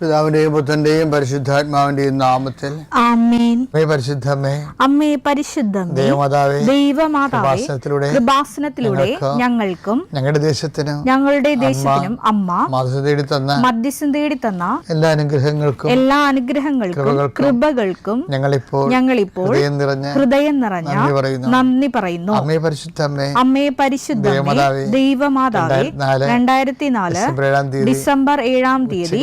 പിതാവിന്റെയും പുത്രന്റെയും പരിശുദ്ധാത്മാവിന്റെയും നാമത്തിൽ. പരിശുദ്ധമേ. അമ്മേ പരിശുദ്ധം ദൈവമാതാവേ കൃപാസനത്തിലൂടെ കൃപാസനത്തിലൂടെ ഞങ്ങൾക്കും ഞങ്ങളുടെ ദേശത്തിനും ഞങ്ങളുടെ ദേശത്തിനും അമ്മ മാതൃ തേടി തന്ന മധ്യസ്ഥം തേടി തന്ന എല്ലാ അനുഗ്രഹങ്ങൾക്കും എല്ലാ അനുഗ്രഹങ്ങൾക്കും കൃപകൾക്കും ഞങ്ങളിപ്പോൾ ഞങ്ങളിപ്പോൾ ഹൃദയം നിറഞ്ഞ ഹൃദയം നിറഞ്ഞ നന്ദി പറയുന്നു. അമ്മേ പരിശുദ്ധമ്മേ അമ്മേ പരിശുദ്ധ ദേവമാതാവേ, ദൈവമാതാവേ രണ്ടായിരത്തി നാല് ഡിസംബർ ഏഴാം തീയതി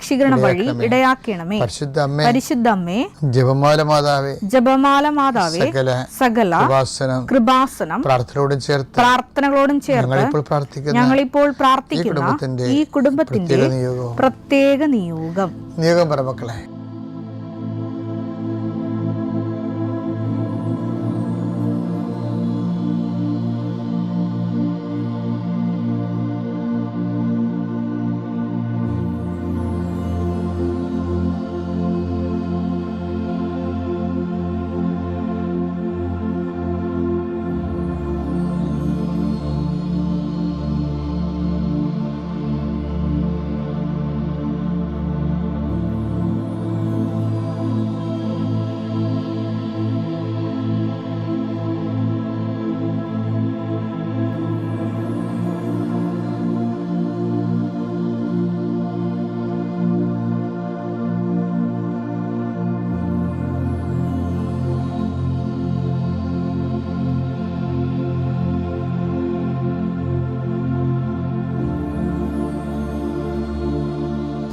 പ്രത്യക്ഷീകരണ വഴി ഇടയാക്കണമേ. പരിശുദ്ധമ്മേ പരിശുദ്ധമ്മേ ജപമാല മാതാവേ ജപമാല മാതാവേ സകല സകല ഉപാസനം കൃപാസനം പ്രാർത്ഥനയോടും ചേർത്ത് പ്രാർത്ഥനകളോടും ചേർത്ത് ഞങ്ങളിപ്പോൾ പ്രാർത്ഥിക്കുന്ന ഞങ്ങളിപ്പോൾ ഈ പ്രാർത്ഥിക്കുന്ന കുടുംബത്തിന്റെ ഈ കുടുംബത്തിന്റെ പ്രത്യേക പ്രത്യേക നിയോഗം. നിയോഗം പറ മക്കളെ.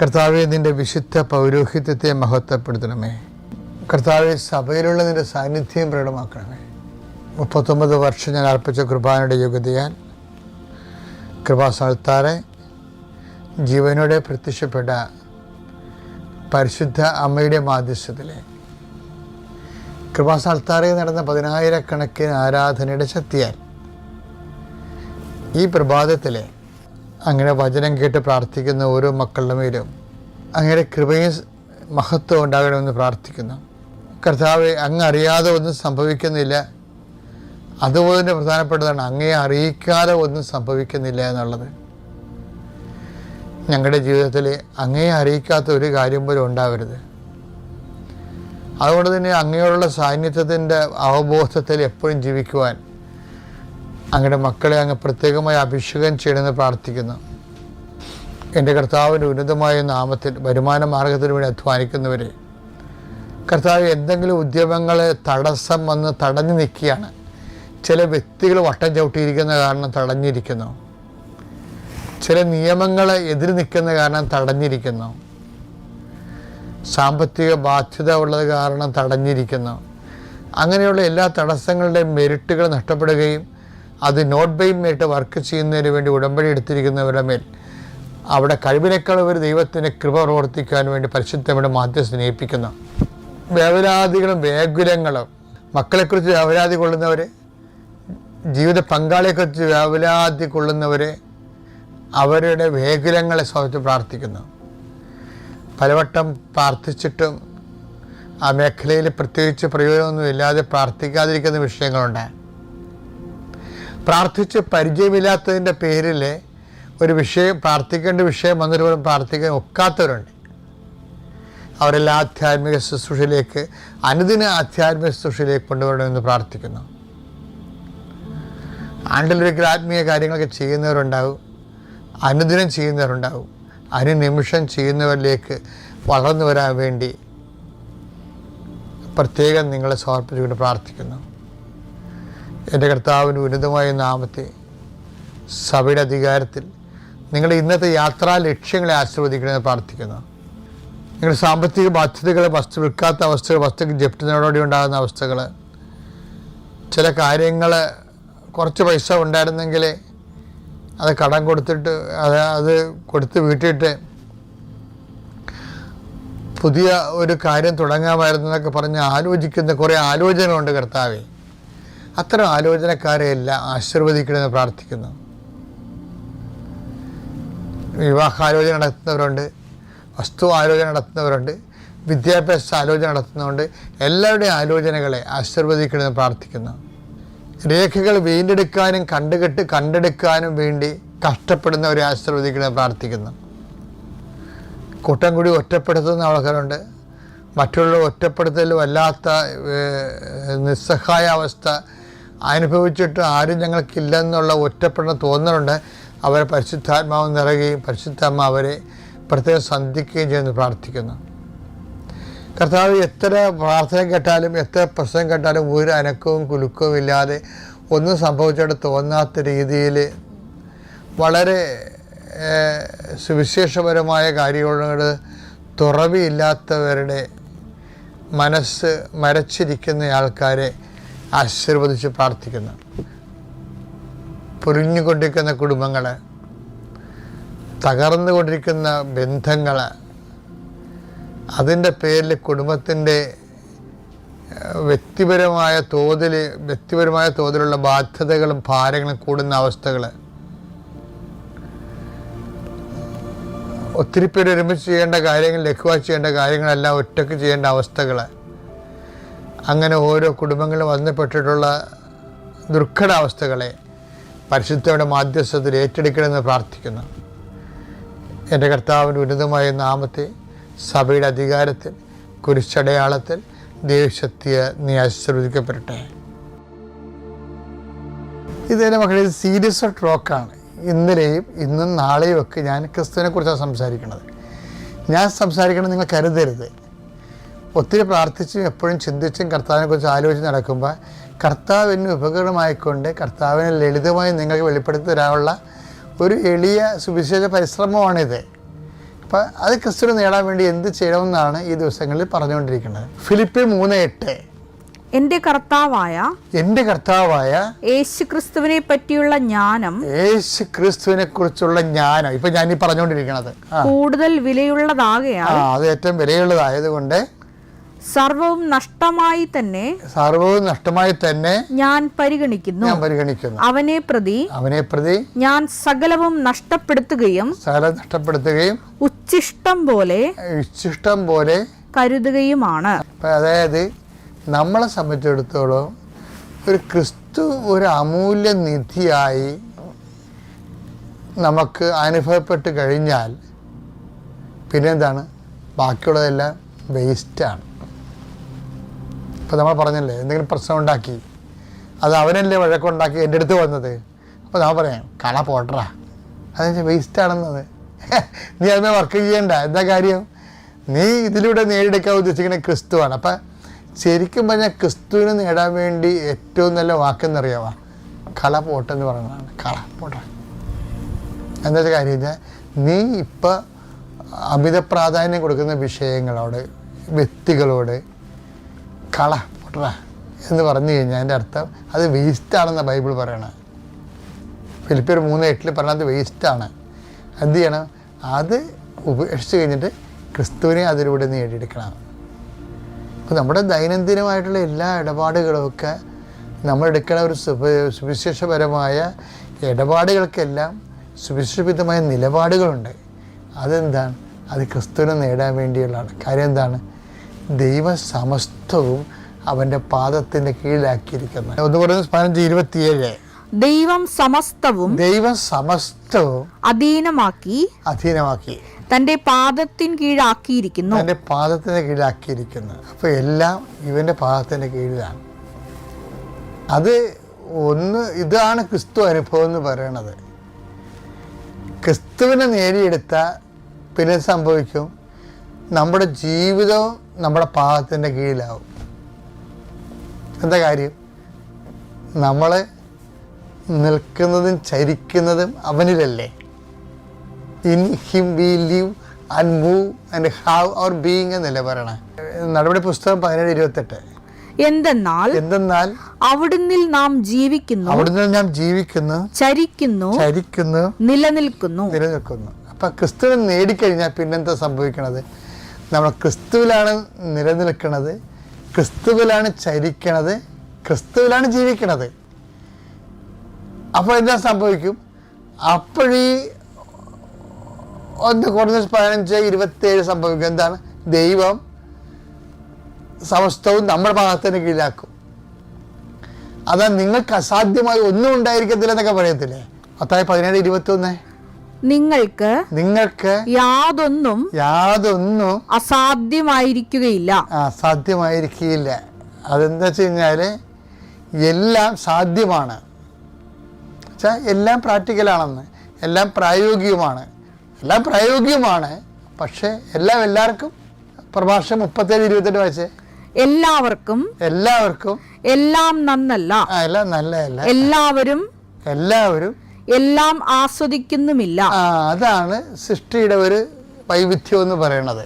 കർത്താവെ നിന്റെ വിശുദ്ധ പൗരോഹിത്യത്തെ മഹത്വപ്പെടുത്തണമേ. കർത്താവെ സഭയിലുള്ള നിന്റെ സാന്നിധ്യം പ്രകടമാക്കണമേ. മുപ്പത്തൊമ്പത് വർഷം ഞാൻ അർപ്പിച്ച കൃപാനയുടെ യോഗ്യതയാൽ കൃപാസ്ഥാനത്താറെ ജീവനോടെ പ്രത്യക്ഷപ്പെട്ട പരിശുദ്ധ അമ്മയുടെ മാധ്യസ്ഥത്തിലെ കൃപാസ്ഥാനത്താറെ നടന്ന പതിനായിരക്കണക്കിന് ആരാധനയുടെ ശക്തിയാൽ ഈ പ്രഭാതത്തിലെ അങ്ങനെ വചനം കേട്ട് പ്രാർത്ഥിക്കുന്ന ഓരോ മക്കളുടെ മേലും അങ്ങനെ കൃപയും മഹത്വം ഉണ്ടാകണമെന്ന് പ്രാർത്ഥിക്കുന്നു. കർത്താവ് അങ്ങ് അറിയാതെ ഒന്നും സംഭവിക്കുന്നില്ല. അതുപോലെ തന്നെ പ്രധാനപ്പെട്ടതാണ് അങ്ങയെ അറിയിക്കാതെ ഒന്നും സംഭവിക്കുന്നില്ല എന്നുള്ളത്. ഞങ്ങളുടെ ജീവിതത്തിൽ അങ്ങയെ അറിയിക്കാത്ത ഒരു കാര്യം പോലും ഉണ്ടാവരുത്. അതുകൊണ്ട് തന്നെ അങ്ങയോടുള്ള സാന്നിധ്യത്തിന്റെ അവബോധത്തിൽ എപ്പോഴും ജീവിക്കുവാൻ അങ്ങയുടെ മക്കളെ അങ്ങ് പ്രത്യേകമായി അഭിഷേകം ചെയ്യണമെന്ന് പ്രാർത്ഥിക്കുന്നു. എന്റെ കർത്താവിന്റെ ഉന്നതമായ നാമത്തിൽ വരുമാന മാർഗത്തിന് വേണ്ടി അധ്വാനിക്കുന്നവരെ കർത്താവ് എന്തെങ്കിലും ഉദ്യമങ്ങളെ തടസ്സം വന്ന് തടഞ്ഞു നിൽക്കുകയാണ്. ചില വ്യക്തികൾ വട്ടം ചവിട്ടിയിരിക്കുന്ന കാരണം തടഞ്ഞിരിക്കുന്നു. ചില നിയമങ്ങളെ എതിര് നിൽക്കുന്ന കാരണം തടഞ്ഞിരിക്കുന്നു. സാമ്പത്തിക ബാധ്യത ഉള്ളത് കാരണം തടഞ്ഞിരിക്കുന്നു. അങ്ങനെയുള്ള എല്ലാ തടസ്സങ്ങളുടെയും മെരിട്ടുകൾ നഷ്ടപ്പെടുകയും അത് നോട്ട് ബൈ മെരിറ്റ് വർക്ക് ചെയ്യുന്നതിന് വേണ്ടി ഉടമ്പടി എടുത്തിരിക്കുന്നവരുടെ മേൽ അവിടെ കഴിവിനേക്കാൾ ഒരു ദൈവത്തിന്റെ കൃപ പ്രവർത്തിക്കാൻ വേണ്ടി പരിശുദ്ധയുടെ മാധ്യം സ്നേഹിപ്പിക്കുന്നു വേവലാദികളും വേകുലങ്ങളും മക്കളെക്കുറിച്ച് വേവലാതി കൊള്ളുന്നവർ ജീവിത പങ്കാളിയെക്കുറിച്ച് വേവലാതി കൊള്ളുന്നവർ അവരുടെ വേകുലങ്ങളെ സ്വാഭാവിച്ച് പ്രാർത്ഥിക്കുന്നു. പലവട്ടം പ്രാർത്ഥിച്ചിട്ടും ആ മേഖലയിൽ പ്രത്യേകിച്ച് പ്രയോജനമൊന്നും ഇല്ലാതെ പ്രാർത്ഥിക്കാതിരിക്കുന്ന വിഷയങ്ങളുണ്ട്. പ്രാർത്ഥിച്ച് പരിചയമില്ലാത്തതിന്റെ പേരിൽ ഒരു വിഷയം പ്രാർത്ഥിക്കേണ്ട വിഷയം വന്നിട്ട് പോലും പ്രാർത്ഥിക്കാൻ ഒക്കാത്തവരുണ്ട്. അവരെല്ലാം ആധ്യാത്മിക ശുശ്രൂഷയിലേക്ക് അനുദിന ആധ്യാത്മിക ശുശ്രൂഷയിലേക്ക് കൊണ്ടുവരണമെന്ന് പ്രാർത്ഥിക്കുന്നു. ആണ്ടിലൊരിക്കൽ ആത്മീയ കാര്യങ്ങളൊക്കെ ചെയ്യുന്നവരുണ്ടാവും. അനുദിനം ചെയ്യുന്നവരുണ്ടാവും. അനുനിമിഷം ചെയ്യുന്നവരിലേക്ക് വളർന്നു വരാൻ വേണ്ടി പ്രത്യേകം നിങ്ങളെ സമർപ്പിച്ചുകൊണ്ട് പ്രാർത്ഥിക്കുന്നു. എന്റെ കർത്താവിന്റെ ഉന്നതമായ നാമത്തെ സഭയുടെ അധികാരത്തിൽ നിങ്ങളുടെ ഇന്നത്തെ യാത്രാ ലക്ഷ്യങ്ങളെ ആശീർവദിക്കണമെന്ന് പ്രാർത്ഥിക്കുന്നു. നിങ്ങളുടെ സാമ്പത്തിക ബാധ്യതകൾ വസ്തു വിൽക്കാത്ത അവസ്ഥകൾ വസ്തുക്ക് ജപ്തി ഉണ്ടാകുന്ന അവസ്ഥകൾ ചില കാര്യങ്ങൾ കുറച്ച് പൈസ ഉണ്ടായിരുന്നെങ്കിൽ അത് കടം കൊടുത്തിട്ട് അത് അത് കൊടുത്ത് വീട്ടിട്ട് പുതിയ ഒരു കാര്യം തുടങ്ങാമായിരുന്നു എന്നൊക്കെ പറഞ്ഞ് ആലോചിക്കുന്ന കുറേ ആലോചനകളുണ്ട് കർത്താവെ. അത്തരം ആലോചനക്കാരെ എല്ലാം ആശീർവദിക്കണമെന്ന് പ്രാർത്ഥിക്കുന്നു. വിവാഹാലോചന നടത്തുന്നവരുണ്ട് വസ്തു ആലോചന നടത്തുന്നവരുണ്ട് വിദ്യാഭ്യാസ ആലോചന നടത്തുന്നതുകൊണ്ട് എല്ലാവരുടെയും ആലോചനകളെ ആശീർവദിക്കണമെന്ന് പ്രാർത്ഥിക്കുന്നു. രേഖകൾ വീണ്ടെടുക്കാനും കണ്ടുകെട്ട് കണ്ടെടുക്കാനും വേണ്ടി കഷ്ടപ്പെടുന്നവരെ ആശീർവദിക്കണമെന്ന് പ്രാർത്ഥിക്കുന്നു. കൂട്ടം കൂടി ഒറ്റപ്പെടുത്തുന്ന ആൾക്കാരുണ്ട് മറ്റുള്ള ഒറ്റപ്പെടുത്തൽ വല്ലാത്ത നിസ്സഹായ അവസ്ഥ അനുഭവിച്ചിട്ട് ആരും ഞങ്ങൾക്കില്ലെന്നുള്ള ഒറ്റപ്പെടുന്ന തോന്നലുണ്ട്. അവരെ പരിശുദ്ധാത്മാവ് നിറയുകയും പരിശുദ്ധാത്മ അവരെ പ്രത്യേകം സന്ധിക്കുകയും ചെയ്യുന്നു പ്രാർത്ഥിക്കുന്നു. കർത്താവ് എത്ര പ്രാർത്ഥന കേട്ടാലും എത്ര പ്രശ്നം കേട്ടാലും ഒരു അനക്കവും കുലുക്കവും ഇല്ലാതെ ഒന്നും സംഭവിച്ചിട്ട് തോന്നാത്ത രീതിയിൽ വളരെ സുവിശേഷപരമായ കാര്യങ്ങളോട് തുറവിയില്ലാത്തവരുടെ മനസ്സ് മരച്ചിരിക്കുന്ന ആൾക്കാരെ ആശീർവദിച്ച് പ്രാർത്ഥിക്കുന്നു. പൊരിഞ്ഞുകൊണ്ടിരിക്കുന്ന കുടുംബങ്ങൾ തകർന്നുകൊണ്ടിരിക്കുന്ന ബന്ധങ്ങൾ അതിന്റെ പേരിൽ കുടുംബത്തിന്റെ വ്യക്തിപരമായ തോതിൽ വ്യക്തിപരമായ തോതിലുള്ള ബാധ്യതകളും ഭാരങ്ങളും കൂടുന്ന അവസ്ഥകൾ ഒത്തിരി പേര് ഒരുമിച്ച് ചെയ്യേണ്ട കാര്യങ്ങൾ ലഘുവായി ചെയ്യേണ്ട കാര്യങ്ങളെല്ലാം ഒറ്റയ്ക്ക് ചെയ്യേണ്ട അവസ്ഥകൾ അങ്ങനെ ഓരോ കുടുംബങ്ങളും വന്നപ്പെട്ടിട്ടുള്ള ദുർഘടാവസ്ഥകളെ പരിശുദ്ധയുടെ മാധ്യസ്ഥത്തിൽ ഏറ്റെടുക്കണമെന്ന് പ്രാർത്ഥിക്കുന്നു. എന്റെ കർത്താവിന്റെ ഉന്നതമായ നാമത്തെ സഭയുടെ അധികാരത്തിൽ കുരിശടയാളത്തിൽ ദൈവശക്തിയെ നീ ആശീർവദിക്കപ്പെടട്ടെ. ഇതെന്റെ മക്കളെ സീരിയസ് സീരിയസ് ട്രോക്കാണ് ഇന്നലെയും ഇന്നും നാളെയും ഒക്കെ ഞാൻ ക്രിസ്തുവിനെ കുറിച്ചാണ് സംസാരിക്കുന്നത്. ഞാൻ സംസാരിക്കണം നിങ്ങൾ കരുതരുത്. ഒത്തിരി പ്രാർത്ഥിച്ചും എപ്പോഴും ചിന്തിച്ചും കർത്താവിനെ കുറിച്ച് ആലോചിച്ച് നടക്കുമ്പോൾ കർത്താവിന് ഉപകരണമായിക്കൊണ്ട് കർത്താവിനെ ലളിതമായി നിങ്ങൾക്ക് വെളിപ്പെടുത്തി തരാനുള്ള ഒരു എളിയ സുവിശേഷ പരിശ്രമമാണിത്. അപ്പം അത് ക്രിസ്തുവിനെ നേടാൻ വേണ്ടി എന്ത് ചെയ്യണമെന്നാണ് ഈ ദിവസങ്ങളിൽ പറഞ്ഞുകൊണ്ടിരിക്കുന്നത്. ഫിലിപ്പി മൂന്ന് എട്ട്. എന്റെ കർത്താവായ എന്റെ കർത്താവായ യേശു ക്രിസ്തുവിനെ പറ്റിയുള്ള ജ്ഞാനം യേശു ക്രിസ്തുവിനെ കുറിച്ചുള്ള ജ്ഞാനം. ഇപ്പൊ ഞാൻ ഈ പറഞ്ഞുകൊണ്ടിരിക്കണത്. ആ. കൂടുതൽ വിലയുള്ളതാകെയാണ് അത് ഏറ്റവും വിലയുള്ളതായതുകൊണ്ട് സർവവും നഷ്ടമായി തന്നെ സർവവും നഷ്ടമായി തന്നെ ഞാൻ പരിഗണിക്കുന്നു. ഞാൻ പരിഗണിക്കുന്നു. അവനെ പ്രതി അവനെ പ്രതി ഞാൻ സകലവും നഷ്ടപ്പെടുത്തുകയും സകലം നഷ്ടപ്പെടുത്തുകയും ഉച്ഛിഷ്ടം പോലെ ഉച്ചിഷ്ടം പോലെ കരുതുകയുമാണ്. അതായത് നമ്മളെ സംബന്ധിച്ചിടത്തോളം ഒരു ക്രിസ്തു ഒരു അമൂല്യ നിധിയായി നമുക്ക് അനുഭവപ്പെട്ട് കഴിഞ്ഞാൽ പിന്നെന്താണ്? ബാക്കിയുള്ളതെല്ലാം വേസ്റ്റാണ് ഇപ്പോൾ നമ്മൾ പറഞ്ഞല്ലേ എന്തെങ്കിലും പ്രശ്നം ഉണ്ടാക്കി അത് അവനല്ലേ വഴക്കുണ്ടാക്കി എന്റെ അടുത്ത് വന്നത്. അപ്പോൾ നമ്മൾ പറയാം കള പോട്ടറാ. അതെന്ന് വേസ്റ്റ് ആണെന്നത്? നീ അതിനെ വർക്ക് ചെയ്യണ്ട. എന്താ കാര്യം? നീ ഇതിലൂടെ നേടിയെടുക്കാൻ ഉദ്ദേശിക്കുന്ന ക്രിസ്തുവാണ്. അപ്പം ശരിക്കും പറഞ്ഞാൽ ക്രിസ്തുവിനെ നേടാൻ വേണ്ടി ഏറ്റവും നല്ല വാക്കെന്നറിയാവാ? കള പോട്ടെന്ന് പറയുന്നതാണ്. കള പോട്ട. എന്താ വെച്ചാൽ കാര്യം? വെച്ചാൽ നീ ഇപ്പം അമിത പ്രാധാന്യം കൊടുക്കുന്ന വിഷയങ്ങളോട് വ്യക്തികളോട് കള പൊട്ടറ എന്ന് പറഞ്ഞു കഴിഞ്ഞാൽ അതിന്റെ അർത്ഥം അത് വേസ്റ്റാണെന്ന ബൈബിൾ പറയണത്. ഫിലിപ്പിയർ മൂന്ന് എട്ടിൽ പറഞ്ഞത് വേസ്റ്റാണ് എന്ത് ചെയ്യണം? അത് ഉപേക്ഷിച്ച് കഴിഞ്ഞിട്ട് ക്രിസ്തുവിനെ അതിലൂടെ നേടിയെടുക്കണം. അപ്പോൾ നമ്മുടെ ദൈനംദിനമായിട്ടുള്ള എല്ലാ ഇടപാടുകളുമൊക്കെ നമ്മൾ എടുക്കുന്ന ഒരു സുവിശേഷപരമായ ഇടപാടുകൾക്കെല്ലാം സുവിശേഷവിധമായ നിലപാടുകളുണ്ട്. അതെന്താണ്? അത് ക്രിസ്തുവിനെ നേടാൻ വേണ്ടിയുള്ളതാണ്. കാര്യം എന്താണ്? ദൈവ സമസ്തവും അവന്റെ പാദത്തിന്റെ കീഴിലാക്കിയിരിക്കുന്നത്. ഒന്ന് പറയുന്നത് പതിനഞ്ച് ഇരുപത്തിയേഴ്. ദൈവം സമസ്തവും ദൈവം സമസ്തവും അധീനമാക്കി അധീനമാക്കി തന്റെ പാദത്തിൻ കീഴാക്കിയിരിക്കുന്നു. തന്റെ പാദത്തിന്റെ കീഴാക്കിയിരിക്കുന്നു അപ്പൊ എല്ലാം ഇവന്റെ പാദത്തിന്റെ കീഴിലാണ്. അത് ഒന്ന് ഇതാണ് ക്രിസ്തു അനുഭവം എന്ന് പറയണത്. ക്രിസ്തുവിനെ നേടിയെടുത്ത പിന്നെ സംഭവിക്കും? നമ്മുടെ ജീവിതവും നമ്മുടെ പാദത്തിന്റെ കീഴിലാവും. എന്താ കാര്യം? നമ്മൾ നിൽക്കുന്നതും ചരിക്കുന്നതും അവനിലല്ലേ. In him we live and move and have our being എന്നല്ലേ പറയണേ? നടപടി പുസ്തകം പതിനേഴ് ഇരുപത്തെട്ട്. എന്തെന്നാൽ എന്തെന്നാൽ അവിടുന്ന് നാം ജീവിക്കുന്നു അവിടുന്ന് നാം ജീവിക്കുന്നു ചരിക്കുന്നു ചരിക്കുന്നു നിലനിൽക്കുന്നു. നിലനിൽക്കുന്നു. അപ്പൊ ക്രിസ്തുവിനെ നേടിക്കഴിഞ്ഞാൽ പിന്നെന്താ സംഭവിക്കണത്? നമ്മൾ ക്രിസ്തുവിലാണ് നിലനിൽക്കുന്നത് ക്രിസ്തുവിലാണ് ചരിക്കണത് ക്രിസ്തുവിലാണ് ജീവിക്കണത്. അപ്പോൾ എന്താ സംഭവിക്കും? അപ്പോഴീ ഒന്ന് കുറഞ്ഞ പതിനഞ്ച് ഇരുപത്തേഴ് സംഭവിക്കും. എന്താണ്? ദൈവം സമസ്തവും നമ്മുടെ ഭാഗത്തിന് കീഴിലാക്കും. അതാ നിങ്ങൾക്ക് അസാധ്യമായി ഒന്നും ഉണ്ടായിരിക്കത്തില്ല എന്നൊക്കെ പറയത്തില്ലേ? പത്തായി പതിനേഴ് ഇരുപത്തി ഒന്ന് നിങ്ങൾക്ക് നിങ്ങൾക്ക് യാതൊന്നും യാതൊന്നും അസാധ്യമായിരിക്കുകയില്ല. അസാധ്യമായിരിക്കുകയില്ല അതെന്താ വെച്ച് കഴിഞ്ഞാൽ എല്ലാം സാധ്യമാണ്. എല്ലാം പ്രാക്ടിക്കലാണെന്ന് എല്ലാം പ്രായോഗികമാണ്. എല്ലാം പ്രായോഗികമാണ്. പക്ഷേ എല്ലാം എല്ലാവർക്കും പ്രഭാഷണം മുപ്പത്തേഴ് ഇരുപത്തെട്ട് വയസ്സ് എല്ലാവർക്കും എല്ലാവർക്കും എല്ലാം നന്നല്ല. എല്ലാം നല്ലതല്ല. എല്ലാവരും എല്ലാവരും എല്ലാം ആസ്വദിക്കുന്നുമില്ല. അതാണ് സൃഷ്ടിയുടെ ഒരു വൈവിധ്യം എന്ന് പറയണത്.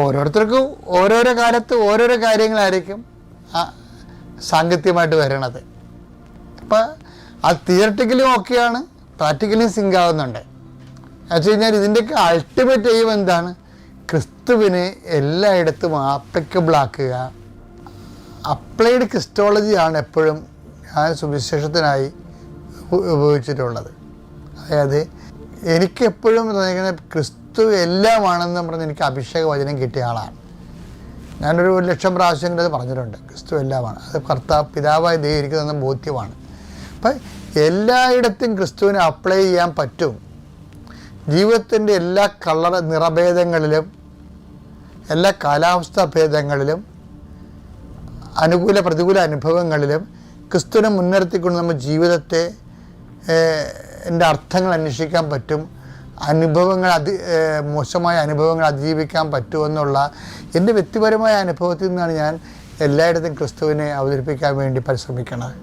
ഓരോരുത്തർക്കും ഓരോരോ കാലത്ത് ഓരോരോ കാര്യങ്ങളായിരിക്കും സാങ്കത്യമായിട്ട് വരണത്. അപ്പം അത് തിയറട്ടിക്കലും ഓക്കെയാണ് പ്രാക്ടിക്കലും സിങ്ക് ആവുന്നുണ്ട് വെച്ച് കഴിഞ്ഞാൽ ഇതിന്റെയൊക്കെ അൾട്ടിമേറ്റ് എയിം എന്താണ്? ക്രിസ്തുവിനെ എല്ലായിടത്തും ആപ്ലിക്കബിൾ ആക്കുക. അപ്ലൈഡ് ക്രിസ്റ്റോളജിയാണ് എപ്പോഴും ഞാൻ സുവിശേഷത്തിനായി ഉപയോഗിച്ചിട്ടുള്ളത്. അതായത് എനിക്കെപ്പോഴും തോന്നിക്കുന്ന ക്രിസ്തു എല്ലാമാണെന്ന് പറഞ്ഞ് എനിക്ക് അഭിഷേക വചനം കിട്ടിയ ആളാണ്. ഞാനൊരു ഒരു ലക്ഷം പ്രാവശ്യം അത് പറഞ്ഞിട്ടുണ്ട് ക്രിസ്തു എല്ലാമാണ്. അത് കർത്താവ് പിതാവായ ദൈവം എനിക്ക് തന്ന ബോധ്യമാണ്. അപ്പം എല്ലായിടത്തും ക്രിസ്തുവിനെ അപ്ലൈ ചെയ്യാൻ പറ്റും. ജീവിതത്തിന്റെ എല്ലാ കളർ നിറഭേദങ്ങളിലും എല്ലാ കാലാവസ്ഥാ ഭേദങ്ങളിലും അനുകൂല പ്രതികൂല അനുഭവങ്ങളിലും ക്രിസ്തുവിനെ മുൻനിർത്തിക്കൊണ്ട് നമ്മുടെ ജീവിതത്തെ എന്റെ അർത്ഥങ്ങൾ അന്വേഷിക്കാൻ പറ്റും. അനുഭവങ്ങൾ അതി മോശമായ അനുഭവങ്ങൾ അതിജീവിക്കാൻ പറ്റുമെന്നുള്ള എന്റെ വ്യക്തിപരമായ അനുഭവത്തിൽ നിന്നാണ് ഞാൻ എല്ലായിടത്തും ക്രിസ്തുവിനെ അവതരിപ്പിക്കാൻ വേണ്ടി പരിശ്രമിക്കുന്നത്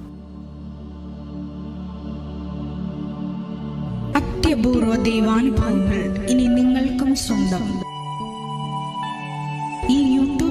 അത്യപൂർവ ദൈവാനുഭവങ്ങൾ ഇനി നിങ്ങൾക്കും സ്വന്തം. ഈ യൂട്യൂബ്